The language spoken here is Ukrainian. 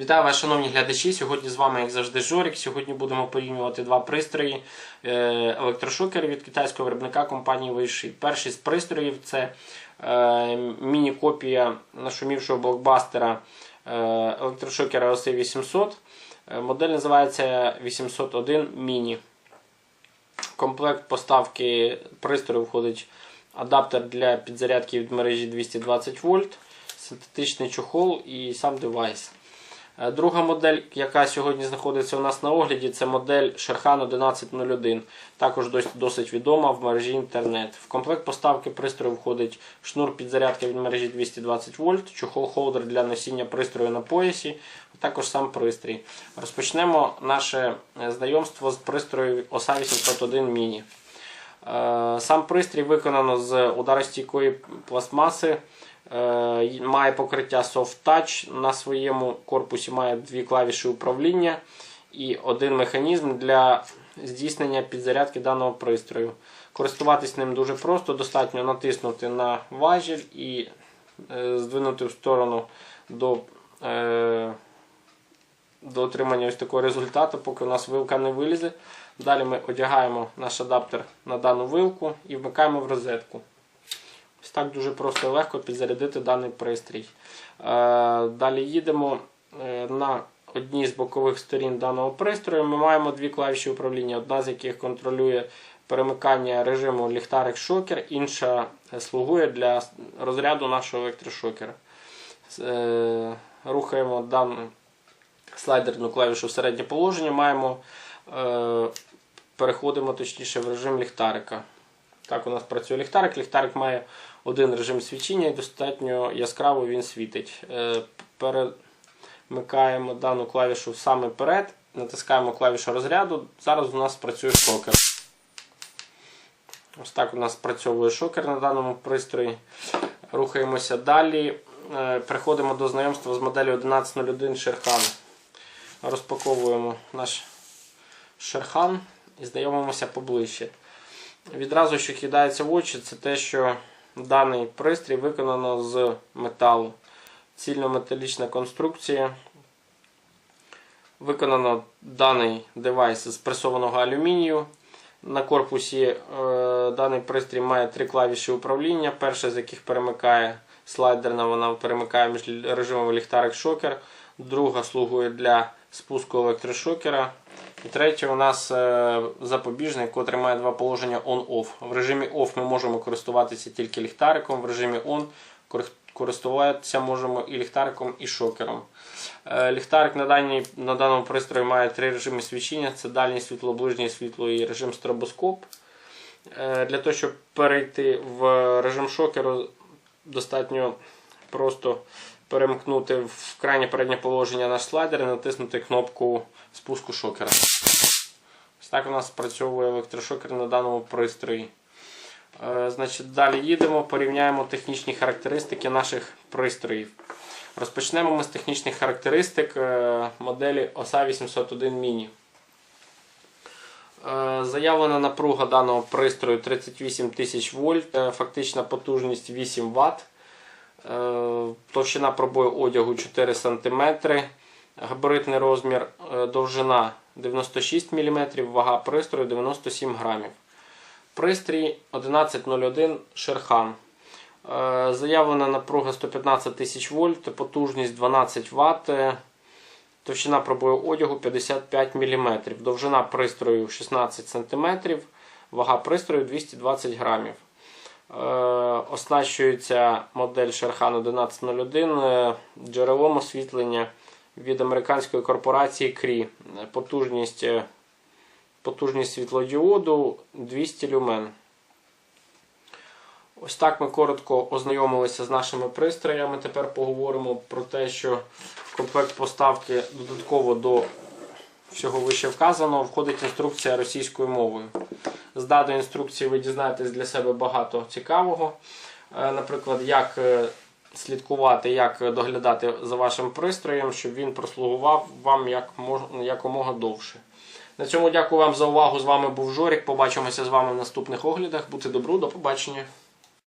Вітаю вас, шановні глядачі. Сьогодні з вами, як завжди, Жорік. Сьогодні будемо порівнювати два пристрої е, від китайського виробника компанії Weishi. Перший з пристроїв це е, міні-копія нашумівшого блокбастера е, електрошокера OC 800. Е, Модель називається 801 Mini. Комплект поставки пристрою входить адаптер для підзарядки від мережі 220 вольт, синтетичний чохол і сам девайс. Е, Друга модель, яка сьогодні знаходиться у нас на огляді, це модель Sherhan 1101. Також досить, відома в мережі інтернет. В комплект поставки пристрою входить шнур підзарядки від мережі 220 вольт, чохол-холдер для носіння пристрою на поясі, а також сам пристрій. Розпочнемо наше е, знайомство з пристрою OSA 801 Mini. Сам пристрій виконано з ударостійкої пластмаси. Е, Має покриття Soft Touch. На своєму корпусі має дві клавіші управління і один механізм для здійснення підзарядки даного пристрою. Користуватись ним дуже просто, достатньо натиснути на важіль і е, здвинути в сторону до, е, до отримання ось такого результату, поки у нас вилка не вилізе. Далі ми одягаємо наш адаптер на дану вилку і вмикаємо в розетку. Ось так дуже просто і легко підзарядити даний пристрій. Е, Далі їдемо е, на одній з бокових сторін даного пристрою. Ми маємо дві клавіші управління, одна з яких контролює перемикання режиму ліхтарик-шокер, інша слугує для розряду нашого електрошокера. Е, Рухаємо дану слайдерну клавішу в середнє положення, маємо, переходимо точніше в режим ліхтарика. Так у нас працює ліхтарик. Ліхтарик має один режим свічення і достатньо яскраво він світить. Е, Перемикаємо дану клавішу саме перед, натискаємо клавішу розряду. Зараз у нас працює шокер. Ось так у нас працьовує шокер на даному пристрої. Рухаємося далі. Е, Переходимо до знайомства з моделлю 1101 Sherhan. Розпаковуємо наш Sherhan і знайомимося поближче. Відразу, що кидається в очі, це те, що даний пристрій виконано з металу. Цільнометалічна конструкція. Виконано даний девайс з пресованого алюмінію. На корпусі е, даний пристрій має три клавіші управління. Перша з яких перемикає слайдерна, вона перемикає між режимом ліхтарик-шокер. Друга слугує для спуску електрошокера. І третє у нас е, запобіжний, котрий має два положення on-off. В режимі OFF ми можемо користуватися тільки ліхтариком, в режимі ON користуватися можемо і ліхтариком, і шокером. Е, Ліхтарик на, даній, на даному пристрої має три режими свічення: це дальнє світло, ближнє світло і режим стробоскоп. Е, Для того, щоб перейти в режим шокеру, достатньо просто перемкнути в крайнє переднє положення наш слайдер і натиснути кнопку спуску шокера. Ось так у нас спрацьовує електрошокер на даному пристрої. Е, Значить, далі їдемо, порівняємо технічні характеристики наших пристроїв. Розпочнемо ми з технічних характеристик е, моделі OSA 801 Mini. Заявлена напруга даного пристрою 38 тисяч вольт, е, фактична потужність 8 Вт, товщина пробою одягу 4 см, габаритний розмір е, довжина 96 мм, вага пристрою 97 грамів. Пристрій 1101 Шерхан. Е, Заявлена напруга 115 тисяч вольт, потужність 12 Вт, товщина пробою одягу 55 мм, довжина пристрою 16 см, вага пристрою 220 грамів. Е, Оснащується модель Sherhan 1101 е, джерелом освітлення від американської корпорації. Е, Потужність, е, потужність світлодіоду 200 люмен. Ось так ми коротко ознайомилися з нашими пристроями. Тепер поговоримо про те, що комплект поставки додатково до всього вище вказаного входить інструкція російською мовою. З даної інструкції ви дізнаєтесь для себе багато цікавого. Е, Наприклад, як е, слідкувати, як доглядати за вашим пристроєм, щоб він прослугував вам як мож... якомога довше. На цьому дякую вам за увагу. З вами був Жорік. Побачимося з вами в наступних оглядах. Будьте добру, до побачення.